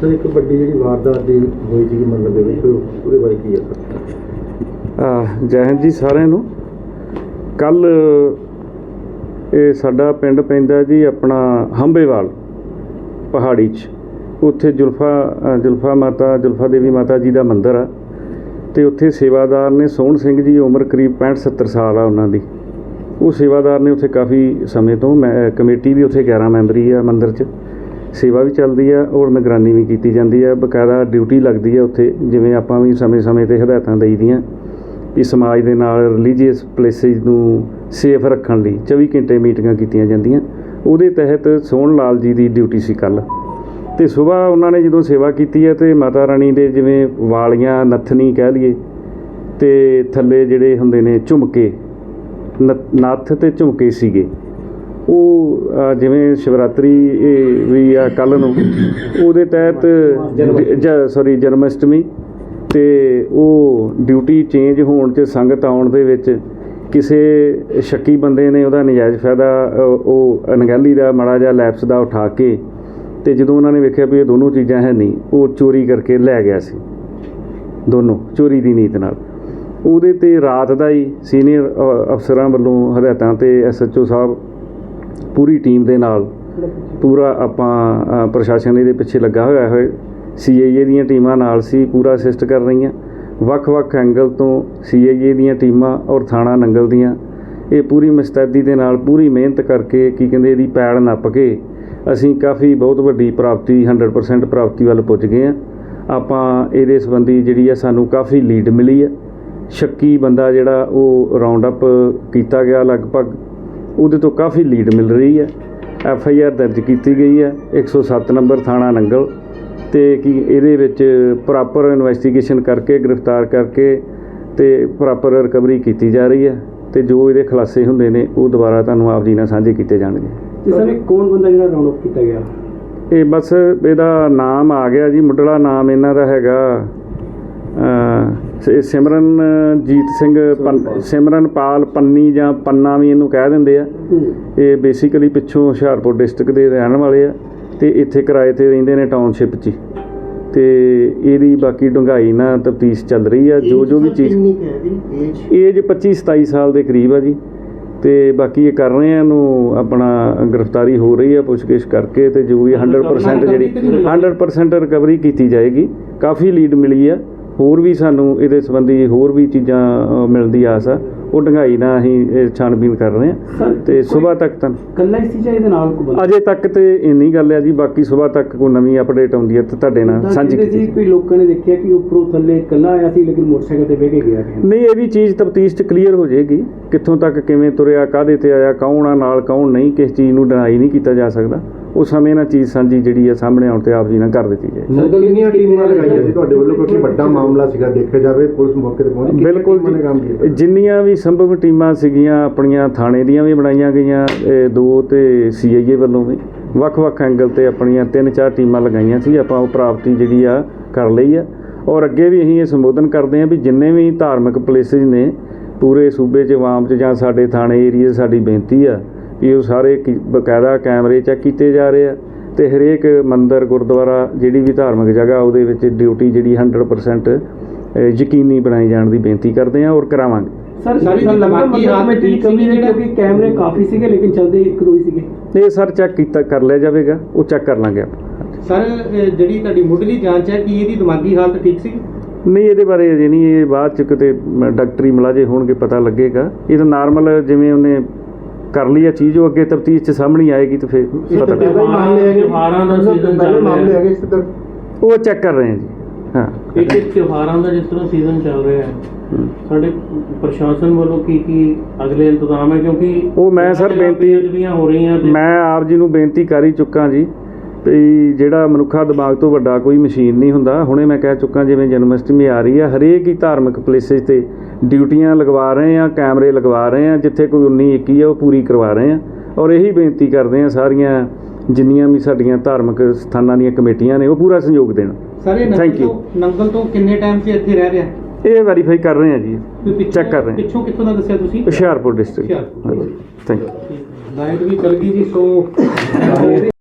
Sir, ਇੱਕ ਵੱਡੀ ਜਿਹੜੀ ਵਾਰਦਾਤ ਦੀ ਹੋਈ ਸੀ ਮਤਲਬ ਦੇ ਵਿੱਚ, ਉਹਦੇ ਬਾਰੇ ਕੀ ਹੈ ਜੈ ਹਿੰਦ ਜੀ ਸਾਰਿਆਂ ਨੂੰ। ਕੱਲ ਇਹ ਸਾਡਾ ਪਿੰਡ ਪੈਂਦਾ ਜੀ ਆਪਣਾ ਹੰਬੇਵਾਲ ਪਹਾੜੀ 'ਚ। ਉੱਥੇ ਜੁਲਫਾ ਜੁਲਫਾ ਮਾਤਾ, ਜੁਲਫਾ ਦੇਵੀ ਮਾਤਾ ਜੀ ਦਾ ਮੰਦਿਰ ਆ। ਤੇ ਉੱਥੇ ਸੇਵਾਦਾਰ ਨੇ ਸੋਹਣ ਸਿੰਘ ਜੀ, ਉਮਰ ਕਰੀਬ 65 70 ਸਾਲ ਆ ਉਹਨਾਂ ਦੀ। ਉਹ ਸੇਵਾਦਾਰ ਨੇ ਉੱਥੇ ਕਾਫੀ ਸਮੇਂ ਤੋਂ, ਮੈਂ, ਕਮੇਟੀ ਵੀ ਉੱਥੇ 11 ਮੈਂਬਰੀ ਆ ਮੰਦਿਰ 'ਚ। ਸੇਵਾ ਵੀ ਚੱਲਦੀ ਆ ਔਰ ਨਿਗਰਾਨੀ ਵੀ ਕੀਤੀ ਜਾਂਦੀ ਆ। ਬਕਾਇਦਾ ਡਿਊਟੀ ਲੱਗਦੀ ਆ ਉੱਥੇ, ਜਿਵੇਂ ਆਪਾਂ ਵੀ ਸਮੇਂ-ਸਮੇਂ ਤੇ ਹਦਾਇਤਾਂ ਦੇਈਦੀਆਂ ਵੀ ਸਮਾਜ ਦੇ ਨਾਲ ਰਿਲੀਜੀਅਸ ਪਲੇਸਿਸ ਨੂੰ ਸੇਫ ਰੱਖਣ ਲਈ 24 ਘੰਟੇ ਮੀਟਿੰਗਾਂ ਕੀਤੀਆਂ ਜਾਂਦੀਆਂ। ਉਹਦੇ ਤਹਿਤ ਸੋਹਣ ਲਾਲ ਜੀ ਦੀ ਡਿਊਟੀ ਸੀ ਕੱਲ ਤੇ ਸਵੇਰ ਉਹਨਾਂ ਨੇ ਜਦੋਂ ਸੇਵਾ ਕੀਤੀ ਹੈ ਤੇ ਮਾਤਾ ਰਾਣੀ ਦੇ ਜਿਵੇਂ ਵਾਲੀਆਂ ਨੱਥਨੀ ਕਹਿ ਲਈਏ, ਤੇ ਥੱਲੇ ਜਿਹੜੇ ਹੁੰਦੇ ਨੇ ਝੁਮਕੇ, ਨ- ਨੱਥ ਤੇ ਝੁਮਕੇ ਸੀਗੇ। ਉਹ ਜਿਵੇਂ ਸ਼ਿਵਰਾਤਰੀ ਇਹ ਵੀ ਆ ਕੱਲ ਨੂੰ, ਉਹਦੇ ਤਹਿਤ ਸੌਰੀ ਜਨਮ ਅਸ਼ਟਮੀ ਤੇ ਉਹ ਡਿਊਟੀ ਚੇਂਜ ਹੋਣ ਚ ਸੰਗਤ ਆਉਣ ਦੇ ਵਿੱਚ ਕਿਸੇ ਸ਼ੱਕੀ ਬੰਦੇ ਨੇ ਉਹਦਾ ਨਜਾਇਜ਼ ਫਾਇਦਾ ਉਹ ਅਣਗਹਿਲੀ ਦਾ, ਮਾੜਾ ਜਿਹਾ ਲੈਪਸ ਦਾ ਉਠਾ ਕੇ ਤੇ ਜਦੋਂ ਉਹਨਾਂ ਨੇ ਵੇਖਿਆ ਵੀ ਇਹ ਦੋਨੋਂ ਚੀਜ਼ਾਂ ਹੈ ਨਹੀਂ, ਉਹ ਚੋਰੀ ਕਰਕੇ ਲੈ ਗਿਆ ਸੀ। ਦੋਨੋਂ, ਚੋਰੀ ਦੀ ਨੀਤ ਨਾਲ। ਉਹਦੇ ਤੇ ਰਾਤ ਦਾ ਹੀ ਸੀਨੀਅਰ ਅਫਸਰਾਂ ਵੱਲੋਂ ਹਦਾਇਤਾਂ ਤੇ ਐਸਐਚਓ ਸਾਹਿਬ ਪੂਰੀ ਟੀਮ ਦੇ ਨਾਲ ਪੂਰਾ ਆਪਾਂ ਪ੍ਰਸ਼ਾਸਨ ਇਹਦੇ ਪਿੱਛੇ ਲੱਗਾ ਹੋਇਆ ਹੈ ਸੀਆਈਏ ਦੀਆਂ ਟੀਮਾਂ ਨਾਲ ਸੀ, ਪੂਰਾ ਅਸਿਸਟ ਕਰ ਰਹੀਆਂ। ਵੱਖ-ਵੱਖ ਐਂਗਲ ਤੋਂ ਸੀਆਈਏ ਦੀਆਂ ਟੀਮਾਂ ਔਰ ਥਾਣਾ ਨੰਗਲ ਦੀਆਂ। ਇਹ ਪੂਰੀ ਮਸਤੈਦੀ ਦੇ ਨਾਲ ਪੂਰੀ ਮਿਹਨਤ ਕਰਕੇ ਕੀ ਕਹਿੰਦੇ ਇਹਦੀ ਪੈੜ ਨੱਪ ਕੇ ਅਸੀਂ ਕਾਫੀ ਬਹੁਤ ਵੱਡੀ ਪ੍ਰਾਪਤੀ 100% ਪ੍ਰਾਪਤੀ ਵੱਲ ਪੁੱਜ ਗਏ ਆ ਆਪਾਂ ਇਹਦੇ ਸੰਬੰਧੀ ਜਿਹੜੀ ਆ ਸਾਨੂੰ ਕਾਫੀ ਲੀਡ ਮਿਲੀ ਆ। ਸ਼ੱਕੀ ਬੰਦਾ ਜਿਹੜਾ ਉਹ ਰਾਉਂਡ ਅਪ ਕੀਤਾ ਗਿਆ ਲਗਭਗ। ਉਹਦੇ ਤੋਂ ਕਾਫੀ ਲੀਡ ਮਿਲ ਰਹੀ ਹੈ। ਐਫ ਆਈ ਆਰ ਦਰਜ ਕੀਤੀ ਗਈ ਹੈ। 107 ਨੰਬਰ ਥਾਣਾ ਨੰਗਲ ਤੇ ਕੀ ਇਹਦੇ ਵਿੱਚ ਪ੍ਰੋਪਰ ਇਨਵੈਸਟੀਗੇਸ਼ਨ ਕਰਕੇ ਗ੍ਰਿਫਤਾਰ ਕਰਕੇ ਤੇ ਪ੍ਰੋਪਰ ਰਿਕਵਰੀ ਕੀਤੀ ਜਾ ਰਹੀ ਹੈ ਤੇ ਜੋ ਇਹਦੇ ਖੁਲਾਸੇ ਹੁੰਦੇ ਨੇ ਉਹ ਦੁਬਾਰਾ ਤੁਹਾਨੂੰ ਆਪ ਜੀ ਨਾਲ ਸਾਂਝੇ ਕੀਤੇ ਜਾਣਗੇ। ਤੇ ਸਰ ਇਹ ਕੌਣ ਬੰਦਾ ਜਿਹੜਾ ਰਾਉਂਡ ਅਪ ਕੀਤਾ ਗਿਆ? ਇਹ ਬਸ ਇਹਦਾ ਨਾਮ ਆ ਗਿਆ ਜੀ ਮੁੱਢਲਾ ਨਾਮ ਇਹਨਾਂ ਦਾ ਹੈਗਾ ਅ ਸਿਮਰਨਜੀਤ ਸਿੰਘ ਪੰਨ- ਸਿਮਰਨਪਾਲ ਪੰਨੀ ਜਾਂ ਪੰਨਾ ਵੀ ਇਹਨੂੰ ਕਹਿ ਦਿੰਦੇ ਆ। ਇਹ ਬੇਸਿਕਲੀ ਪਿੱਛੋਂ ਹੁਸ਼ਿਆਰਪੁਰ ਡਿਸਟ੍ਰਿਕਟ ਦੇ ਰਹਿਣ ਵਾਲੇ ਆ ਤੇ ਇੱਥੇ ਕਿਰਾਏ ਤੇ ਰਹਿੰਦੇ ਨੇ ਟਾਊਨਸ਼ਿਪ 'ਚ ਹੀ। ਤੇ ਇਹਦੀ ਬਾਕੀ ਡੂੰਘਾਈ ਨਾਲ ਤਫਤੀਸ਼ ਚੱਲ ਰਹੀ ਆ ਜੋ ਜੋ ਵੀ ਚੀਜ਼ ਕਿੰਨੀ ਕੁ ਹੈ ਦੀ ਏਜ ਏਜ 25 27 ਸਾਲ ਦੇ ਕਰੀਬ ਆ ਜੀ। ਤੇ ਬਾਕੀ ਇਹ ਕਰ ਰਹੇ ਆ ਇਹਨੂੰ ਆਪਣਾ ਗ੍ਰਿਫਤਾਰੀ ਹੋ ਰਹੀ ਆ ਪੁੱਛਗਿੱਛ ਕਰਕੇ ਤੇ ਜੋ ਵੀ 100% ਜਿਹੜੀ 100% ਰਿਕਵਰੀ ਕੀਤੀ ਜਾਏਗੀ। ਕਾਫੀ ਲੀਡ ਮਿਲੀ ਆ। ਹੋਰ ਵੀ ਸਾਨੂੰ ਇਹਦੇ ਸੰਬੰਧੀ ਹੋਰ ਵੀ ਚੀਜ਼ਾਂ ਅ, ਮਿਲਣ ਦੀ ਆਸ ਆ। ਉਹ ਡੰਗਾਈ ਨਾਲ ਅਸੀਂ ਛਾਣਬੀਨ ਕਰ ਰਹੇ ਆ ਤੇ ਸਵੇਰ ਤੱਕ ਤਾਂ ਕੱਲਾ ਹੀ ਸੀ ਜਾਂ ਇਹਦੇ ਨਾਲ ਕੋਈ ਅਜੇ ਤੱਕ ਤੇ ਇੰਨੀ ਗੱਲ ਹੈ ਜੀ ਬਾਕੀ ਸਵੇਰ ਤੱਕ ਕੋਈ ਨਵੀਂ ਅਪਡੇਟ ਆਉਂਦੀ ਹੈ ਤੇ ਤੁਹਾਡੇ ਨਾਲ ਸਾਂਝੀ ਕੀਤੀ ਜਾਏਗੀ। ਕੋਈ ਲੋਕਾਂ ਨੇ ਦੇਖਿਆ ਕਿ ਉੱਪਰੋਂ ਥੱਲੇ ਕੱਲਾ ਆਇਆ ਸੀ ਲੇਕਿਨ ਮੋਟਰਸਾਈਕਲ ਤੇ ਬਹਿ ਕੇ ਗਿਆ ਨਹੀਂ ਇਹ ਵੀ ਚੀਜ਼ ਤਫਤੀਸ਼ ਚ ਕਲੀਅਰ ਹੋ ਜਾਏਗੀ ਕਿੱਥੋਂ ਤੱਕ ਕਿਵੇਂ ਤੁਰਿਆ ਕਾਹਦੇ ਤੇ ਆਇਆ ਕੌਣ ਆ ਨਾਲ ਕੌਣ ਨਹੀਂ ਕਿਸ ਚੀਜ਼ ਨੂੰ ਡਿਨਾਈ ਨਹੀਂ ਕੀਤਾ ਜਾ ਸਕਦਾ। ਉਹ ਸਮੇਂ ਨਾਲ ਚੀਜ਼ ਸਾਂਝੀ ਜਿਹੜੀ ਹੈ ਸਾਹਮਣੇ ਆਉਣ ਤੇ ਆਪ ਜੀ ਨਾਲ ਕਰ ਦਿੱਤੀ ਜਾਏ। ਨੰਗਲ ਦੀਆਂ ਟੀਮਾਂ ਲਗਾਈਆਂ ਸੀ ਤੁਹਾਡੇ ਵੱਲੋਂ ਕਿਉਂਕਿ ਵੱਡਾ ਮਾਮਲਾ ਸੀਗਾ ਦੇਖਿਆ ਜਾਵੇ ਪੁਲਿਸ ਮੌਕੇ ਤੇ ਪਹੁੰਚ ਬਿਲਕੁਲ ਜਿੰਨੀਆਂ ਵੀ ਸੰਭਵ ਟੀਮਾਂ ਸੀਗੀਆਂ ਆਪਣੀਆਂ ਥਾਣੇ ਦੀਆਂ ਵੀ ਬਣਾਈਆਂ ਗਈਆਂ ਦੋ ਤੇ ਸੀਆਈਏ ਵੱਲੋਂ ਵੀ। ਵੱਖ-ਵੱਖ ਐਂਗਲ ਤੇ ਆਪਣੀਆਂ ਤਿੰਨ ਚਾਰ ਟੀਮਾਂ ਲਗਾਈਆਂ ਸੀ ਆਪਾਂ ਉਹ ਪ੍ਰਾਪਤੀ ਜਿਹੜੀ ਆ ਕਰ ਲਈ ਆ। ਔਰ ਅੱਗੇ ਵੀ ਅਸੀਂ ਇਹ ਸੰਬੋਧਨ ਕਰਦੇ ਹਾਂ ਵੀ ਜਿੰਨੇ ਵੀ ਧਾਰਮਿਕ ਪਲੇਸਿਸ ਨੇ ਪੂਰੇ ਸੂਬੇ 'ਚ ਆਵਾਮ 'ਚ ਜਾਂ ਸਾਡੇ ਥਾਣੇ ਏਰੀਏ ਸਾਡੀ ਬੇਨਤੀ ਆ ਉਹ ਸਾਰੇ ਬਕਾਇਦਾ ਕੈਮਰੇ ਚੈੱਕ ਕੀਤੇ ਜਾ ਰਹੇ ਆ ਤੇ ਹਰੇਕ ਮੰਦਿਰ ਗੁਰਦੁਆਰਾ ਜਿਹੜੀ ਵੀ ਧਾਰਮਿਕ ਜਗ੍ਹਾ ਉਹਦੇ ਵਿੱਚ ਡਿਊਟੀ ਜਿਹੜੀ 100% ਅ, ਯਕੀਨੀ ਬਣਾਈ ਜਾਣ ਦੀ ਬੇਨਤੀ ਕਰਦੇ ਹਾਂ ਔਰ ਕਰਾਵਾਂਗੇ। ਸਰ ਸਾਰੀ ਦਿਮਾਗੀ ਹਾਲਤ ਮੈਂ ਠੀਕ ਕਮੀ ਜਿਹੜਾ- ਕਿਉਂਕਿ ਕੈਮਰੇ ਕਾਫੀ ਸੀਗੇ ਲੇਕਿਨ ਚਲਦੇ ਇੱਕ ਦੋ ਹੀ ਸੀਗੇ। ਇਹ ਸਰ ਚੈੱਕ ਕੀਤਾ ਕਰ ਲਿਆ ਜਾਵੇਗਾ ਉਹ ਚੈੱਕ ਕਰ ਲਾਂਗੇ ਆਪਾਂ। ਸਰ ਜਿਹੜੀ ਤੁਹਾਡੀ ਮੁੱਢਲੀ ਜਾਂਚ ਹੈ ਕਿ ਇਹਦੀ ਦਿਮਾਗੀ ਹਾਲਤ ਠੀਕ ਸੀ? ਨਹੀਂ ਇਹਦੇ ਬਾਰੇ ਅਜੇ ਨਹੀਂ ਇਹ ਬਾਅਦ ਚ ਕਿਤੇ ਡਾਕਟਰੀ ਮੁਲਾਜ਼ੇ ਹੋਣਗੇ ਪਤਾ ਲੱਗੇਗਾ। ਇਹ ਤਾਂ ਨਾਰਮਲ ਜਿਵੇਂ ਉਹਨੇ ਕਰ ਲਈ ਆ ਚੀਜ਼ ਉਹ ਅੱਗੇ ਤਫਤੀਸ਼ ਚ ਸਾਹਮਣੇ ਆਏਗੀ ਤਾਂ ਫਿਰ ਪਤਾ ਲੱਗੇ ਮਾਮਲੇ ਹੈਗੇ ਤਿਉਹਾਰਾਂ ਦਾ ਸੀਜ਼ਨ ਚੱਲ ਮਾਮਲੇ ਰਿਹਾ ਹੈਗੇ ਇਸ ਤਰ੍ਹਾਂ ਉਹ ਚੈੱਕ ਕਰ ਰਹੇ ਹਾਂ ਜੀ। ਹਾਂ। ਇੱਕ ਇੱਕ ਤਿਉਹਾਰਾਂ ਦਾ ਜਿਸ ਤਰ੍ਹਾਂ ਸੀਜ਼ਨ ਚੱਲ ਰਿਹਾ ਹੈ। ਸਾਡੇ ਪ੍ਰਸ਼ਾਸਨ ਵੱਲੋਂ ਕੀ ਕੀ ਅਗਲੇ ਇੰਤਜ਼ਾਮ ਹੈ? ਕਿਉਂਕਿ ਉਹ ਮੈਂ ਸਰ ਬੇਨਤੀ- ਹੋ ਰਹੀਆਂ ਮੈਂ ਆਪ ਜੀ ਨੂੰ ਬੇਨਤੀ ਕਰ ਹੀ ਚੁੱਕਾ ਜੀ ਵੀ ਜਿਹੜਾ ਮਨੁੱਖਾ ਦਿਮਾਗ ਤੋਂ ਵੱਡਾ ਕੋਈ ਮਸ਼ੀਨ ਨਹੀਂ ਹੁੰਦਾ ਹੁਣੇ ਮੈਂ ਕਹਿ ਚੁੱਕਾ ਜਿਵੇਂ ਜਨਮ ਅਸ਼ਟਮੀ ਆ ਰਹੀ ਹੈ ਹਰੇਕ ਹੀ ਧਾਰਮਿਕ ਪਲੇਸਿਸ ਤੇ ਡਿਊਟੀਆਂ ਲਗਵਾ ਰਹੇ ਆ ਕੈਮਰੇ ਲਗਵਾ ਰਹੇ ਆ ਜਿੱਥੇ ਕੋਈ 19 21 ਹੈ ਉਹ ਪੂਰੀ ਕਰਵਾ ਰਹੇ ਆ। ਔਰ ਇਹੀ ਬੇਨਤੀ ਕਰਦੇ ਆ ਸਾਰੀਆਂ ਜਿੰਨੀਆਂ ਵੀ ਸਾਡੀਆਂ ਧਾਰਮਿਕ ਸਥਾਨਾਂ ਦੀਆਂ ਕਮੇਟੀਆਂ ਨੇ ਉਹ ਪੂਰਾ ਸਹਿਯੋਗ ਦੇਣ। ਸਰ ਇਹ Thank ਨੰਗਲ. ਤੋਂ ਕਿੰਨੇ ਟਾਈਮ ਸੇ ਇੱਥੇ ਰਹਿ ਰਿਹਾ? ਇਹ ਵੈਰੀਫਾਈ ਕਰ ਰਹੇ ਆ ਜੀ ਚੈੱਕ ਕਰ ਰਹੇ ਪਿੱਛੋਂ ਕਿੱਥੋਂ ਦਾ ਦੱਸਿਆ ਤੁਸੀਂ? Hoshiarpur district. Thank you light ਵੀ ਚਲ ਗਈ ਜੀ ਸੋ